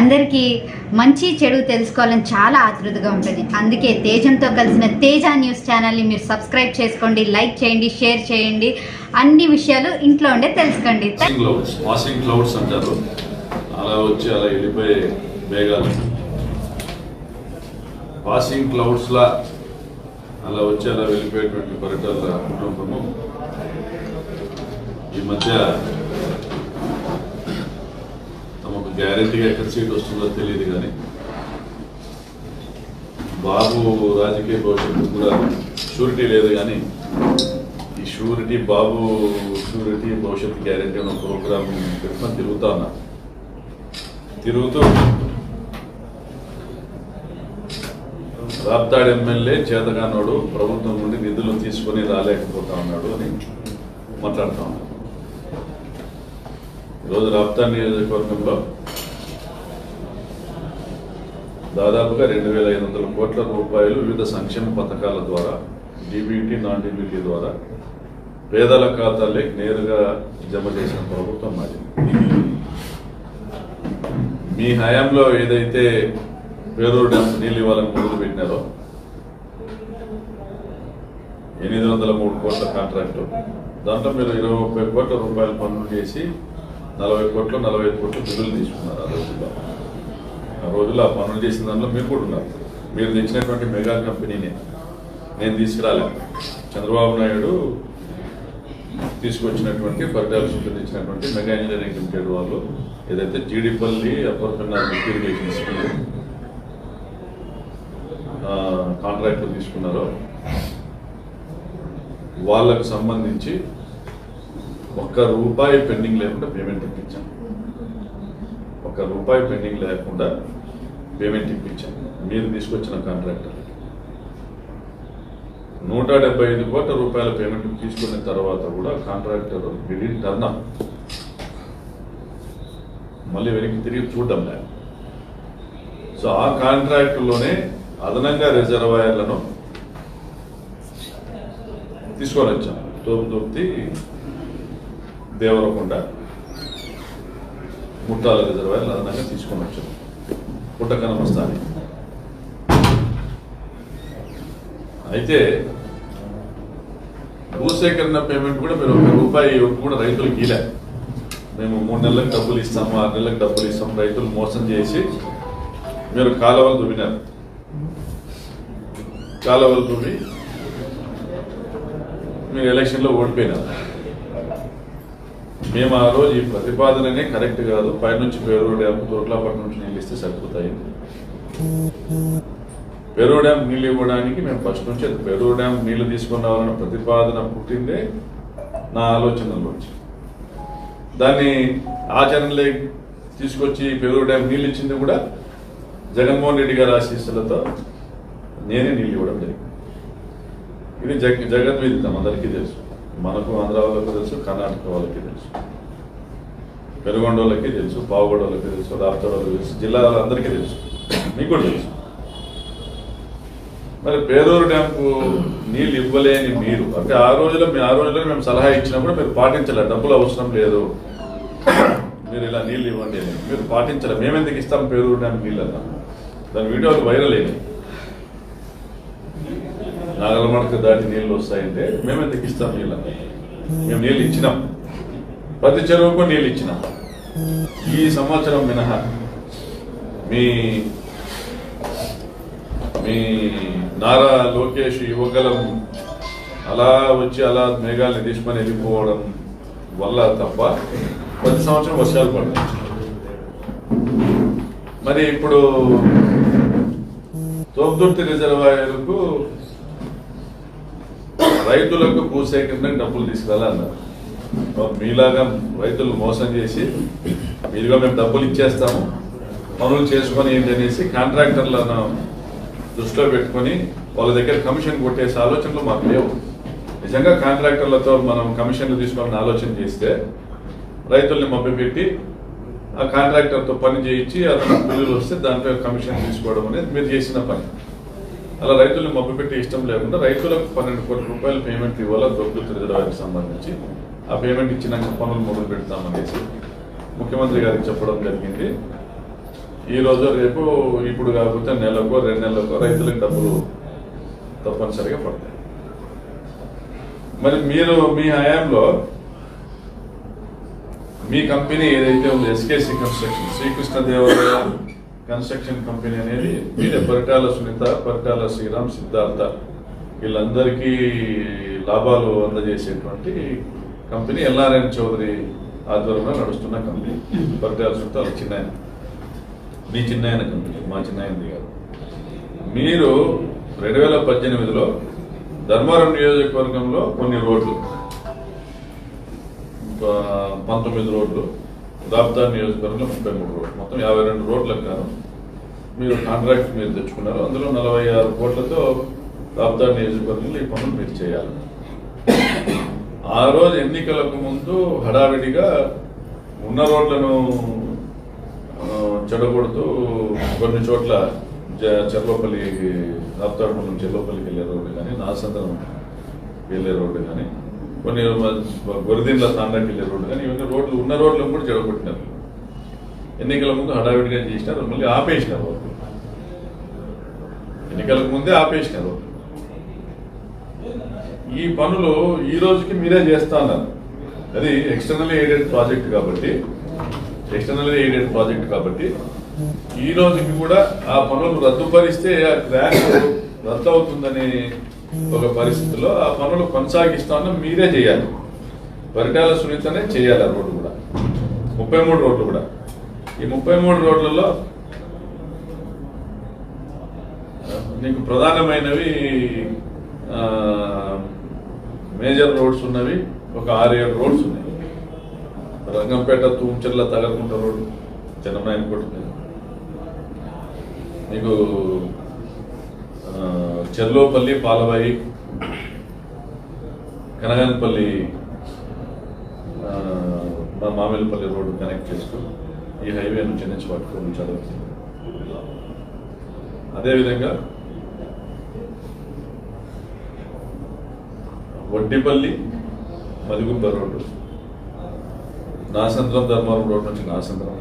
అందరికీ మంచి చెడు తెలుసుకోవాలని చాలా ఆతృతగా ఉంటుంది. అందుకే తేజంతో కలిసిన తేజ న్యూస్ ఛానల్ని మీరు సబ్స్క్రైబ్ చేసుకోండి లైక్ చేయండి షేర్ చేయండి. అన్ని విషయాలు ఇంట్లో ఉండే తెలుసుకోండి. పాసింగ్ క్లౌడ్స్ పాసింగ్ క్లౌడ్స్ అంటారు. అలా వచ్చి అలా వెళ్ళిపోయే మేఘాలు. పాసింగ్ క్లౌడ్స్ లా అలా వచ్చి అలా వెళ్ళిపోయేటువంటి పర్యటన కుటుంబము. ఈ మధ్య గ్యారెంటీగా ఎక్కడ సీట్ వస్తుందో తెలియదు కానీ బాబు రాజకీయ భవిష్యత్తు కూడా షూరిటీ లేదు కానీ ఈ షూరిటీ బాబు షూరిటీ భవిష్యత్తు గ్యారెంటీ అన్న ప్రోగ్రామ్ పెట్టుకొని తిరుగుతా ఉన్నా. తిరుగుతూ రాప్తాడు ఎమ్మెల్యే చేతగానోడు ప్రభుత్వం నుండి నిధులు తీసుకొని రాలేకపోతా ఉన్నాడు అని మాట్లాడుతా ఉన్నాడు ఈరోజు రాప్తా నియోజకవర్గంలో దాదాపుగా రెండు వేల ఐదు వందల కోట్ల రూపాయలు వివిధ సంక్షేమ పథకాల ద్వారా డీబీటీ నాన్ డీబీటీ ద్వారా పేదల ఖాతాలే నేరుగా జమ చేసిన ప్రభుత్వం మాది. మీ హయాంలో ఏదైతే పేరూరు డ్యామ్ నీళ్ళు ఇవ్వాలని మొదలుపెట్టినారో ఎనిమిది వందల మూడు కోట్ల కాంట్రాక్టు. దాంట్లో మీరు ఇరవై ముప్పై కోట్ల రూపాయలు పనులు చేసి నలభై కోట్లు నలభై ఐదు కోట్లు బిల్లులు తీసుకున్నారు ఆ రోజుల్లో. ఆ రోజుల్లో ఆ పనులు చేసిన దాంట్లో మీరు కూడా ఉన్నారు. మీరు తెచ్చినటువంటి మెగా కంపెనీని నేను తీసుకురాలే. చంద్రబాబు నాయుడు తీసుకొచ్చినటువంటి పరిటాల తెచ్చినటువంటి ఇచ్చినటువంటి మెగా ఇంజనీరింగ్ లిమిటెడ్ వాళ్ళు ఏదైతే Jeedipalli upper Pennar irrigation scheme తీసుకున్నారో వాళ్ళకు సంబంధించి ఒక్క రూపాయి పెండింగ్ లేకుండా పేమెంట్ ఇప్పించాం. ఒక్క రూపాయి పెండింగ్ లేకుండా పేమెంట్ ఇప్పించాం. మీరు తీసుకొచ్చిన కాంట్రాక్టర్. నూట డెబ్బై ఐదు కోట్ల రూపాయల పేమెంట్ తీసుకున్న తర్వాత కూడా కాంట్రాక్టర్ విడిన్ టర్న్ మళ్ళీ వెనక్కి తిరిగి చూడడం లేదు సో ఆ కాంట్రాక్టులోనే అదనంగా రిజర్వాయర్లను తీసుకొని వచ్చాం. తోపుదొప్తి దేవరకొండ ముట్టాల రిజర్వాయర్ అదనంగా తీసుకొని వచ్చాం. పుట్టకనమస్తాని అయితే భూసేకరణ పేమెంట్ కూడా మీరు ఒక రూపాయి కూడా రైతులకు గీలే మేము మూడు నెలలకు డబ్బులు ఇస్తాము ఆరు నెలలకు డబ్బులు ఇస్తాము రైతులు మోసం చేసి మీరు కాలువలు దువ్వినారు. కాలువలు దువ్వి మీరు ఎలక్షన్లో ఓడిపోయినారు. మేము ఆ రోజు ఈ ప్రతిపాదననే కరెక్ట్ కాదు. పైనుంచి పేరూరు డ్యామ్ తోట్లపట్నం నుంచి నీళ్ళు ఇస్తే సరిపోతాయి. పెరూరు డ్యామ్ నీళ్ళు ఇవ్వడానికి మేము ఫస్ట్ నుంచి అది పెరూరు డ్యామ్ నీళ్ళు తీసుకున్న ప్రతిపాదన పుట్టిందే నా ఆలోచనలోంచి దాన్ని ఆచరణలే తీసుకొచ్చి పెరూరు డ్యామ్ నీళ్ళు ఇచ్చింది కూడా జగన్మోహన్ రెడ్డి గారి ఆశీస్సులతో నేనే నీళ్ళు ఇవ్వడం జరిగింది. ఇది జగ జగద్విదితం అందరికీ తెలుసు. మనకు ఆంధ్ర వాళ్ళకి తెలుసు కర్ణాటక వాళ్ళకి తెలుసు. పెరుగొండ వాళ్ళకి తెలుసు పావుగొండ వాళ్ళకి తెలుసు రాష్ట్ర వాళ్ళకి తెలుసు జిల్లా అందరికీ తెలుసు. మీకు కూడా తెలుసు. మరి పేరూరు డ్యాంకు నీళ్ళు ఇవ్వలేని మీరు అంటే ఆ రోజులో మీ ఆ రోజులో మేము సలహా ఇచ్చినప్పుడు మీరు పాటించలే డబ్బులు అవసరం లేదు. మీరు ఇలా నీళ్ళు ఇవ్వండి అని. మీరు పాటించలే. మేమెందుకు ఇస్తాం పేరూరు డ్యాంకు నీళ్ళు అన్నా దాని వీడియోలు వైరల్ అయినాయి. నాగలమడక దాటి నీళ్ళు వస్తాయంటే మేమే ఇస్తాం నీళ్ళని మేము నీళ్ళు ఇచ్చినాం. ప్రతి చెరువుకు నీళ్ళు ఇచ్చినాం. ఈ సంవత్సరం మినహా మీ మీ నారా లోకేష్ యువగలం అలా వచ్చి అలా మేఘాలని తీసుకొని వెళ్ళిపోవడం వల్ల తప్ప ప్రతి సంవత్సరం వర్షాలు పడ్డాయి మరి ఇప్పుడు తోపుదుర్తి రిజర్వాయర్కు రైతులకు భూసేకరణకు డబ్బులు తీసుకెళ్ళాలన్నారు మీలాగా రైతులు మోసం చేసి మీరుగా మేము డబ్బులు ఇచ్చేస్తాము పనులు చేసుకొని ఏంటి అనేసి కాంట్రాక్టర్లను దృష్టిలో పెట్టుకొని వాళ్ళ దగ్గర కమిషన్ కొట్టేసే ఆలోచనలు మాకు లేవు. నిజంగా కాంట్రాక్టర్లతో మనం కమిషన్లు తీసుకోవాలని ఆలోచన చేస్తే రైతుల్ని మభ్యపెట్టి ఆ కాంట్రాక్టర్తో పని చేయించి అతను బిల్లులు వస్తే దాంట్లో కమిషన్ తీసుకోవడం అనేది మీరు చేసిన పని. అలా రైతుల్ని మభ్యపెట్టి ఇష్టం లేకుండా రైతులకు పన్నెండు కోట్ల రూపాయలు పేమెంట్ ఇవ్వాలా దొరుకుతుంది రిజర్వాయర్కి సంబంధించి. ఆ పేమెంట్ ఇచ్చినాక పనులు మొదలు పెడతామనేసి ముఖ్యమంత్రి గారికి చెప్పడం జరిగింది. ఈ రోజు రేపు ఇప్పుడు కాకపోతే నెలకో రెండు నెలలకో రైతులకు డబ్బులు తప్పనిసరిగా పడతాయి. మరి మీరు మీ హయాంలో మీ కంపెనీ ఏదైతే ఉందో SKC construction Srikrishnadevaraya construction company అనేది మీరే పరిటాల సునీత పరిటాల శ్రీరామ్ సిద్ధార్థ. వీళ్ళందరికీ లాభాలు అందజేసేటువంటి కంపెనీ ఎల్ఆర్ఎన్ చౌదరి ఆధ్వర్యంలో నడుస్తున్న కంపెనీ. పరిటాల సునీత చిన్నాయన. మీ చిన్నాయన కంపెనీ మా చిన్న కాదు. మీరు రెండు వేల పద్దెనిమిదిలో ధర్మవరం నియోజకవర్గంలో కొన్ని రోడ్లు పంతొమ్మిది రోడ్లు రాబ్దా నియోజకవర్గంలో ముప్పై మూడు రోడ్లు. మొత్తం యాభై రెండు రోడ్లకు కాను మీరు కాంట్రాక్ట్ మీరు తెచ్చుకున్నారు. అందులో నలభై ఆరు కోట్లతో రాబ్దా నియోజకవర్గంలో ఈ పనులు మీరు చేయాలి ఆ రోజు ఎన్నికలకు ముందు హడావిడిగా ఉన్న రోడ్లను చెడగొడుతూ కొన్ని చోట్ల జ- చెర్లోపల్లి మండలం చెర్లోపల్లికి వెళ్ళే రోడ్డు కానీ నాసంద్రం వెళ్ళే రోడ్డు కానీ కొన్ని గొరదీన్ల స్థానానికి వెళ్ళే రోడ్డు కానీ ఇవన్నీ రోడ్లు ఉన్న రోడ్లను కూడా చెడగొట్టినారు. ఎన్నికల ముందు హడావిడిగా చేసినారు మళ్ళీ ఆపేసినారు రోడ్లు ఎన్నికలకు ముందే ఆపేసినారు ఈ పనులు ఈ రోజుకి మీరే చేస్తాన్నారు అది ఎక్స్టర్నల్ ఎయిడెడ్ ప్రాజెక్ట్ కాబట్టి ఎక్స్టర్నల్ ఎయిడెడ్ ప్రాజెక్ట్ కాబట్టి ఈ రోజుకి కూడా ఆ పనులు రద్దుపరిస్తే ఆ క్రాష్ రద్దవుతుందనే ఒక పరిస్థితిలో ఆ పనులు కొనసాగిస్తామని మీరే చేయాలి. పరిటాల సునీతనే చేయాలి ఆ రోడ్డు కూడా. ముప్పై మూడు రోడ్లు కూడా. ఈ ముప్పై మూడు రోడ్లలో నీకు ప్రధానమైనవి మేజర్ రోడ్స్ ఉన్నవి ఒక ఆరు ఏడు రోడ్స్ ఉన్నాయి. రంగంపేట తూంచెర్ల తగలకుంట రోడ్డు చిన్ననాయన కొట్టు నీకు చెల్లోపల్లి పాలవాయి కనగానపల్లి మా మామిలపల్లి రోడ్డు కనెక్ట్ చేస్తూ ఈ హైవే నుంచి నుంచి పట్టుకొని చదువుతుంది. అదేవిధంగా వడ్డిపల్లి మదిగుంప రోడ్డు నాసంద్రం ధర్మారం రోడ్ నుంచి నాసంద్రం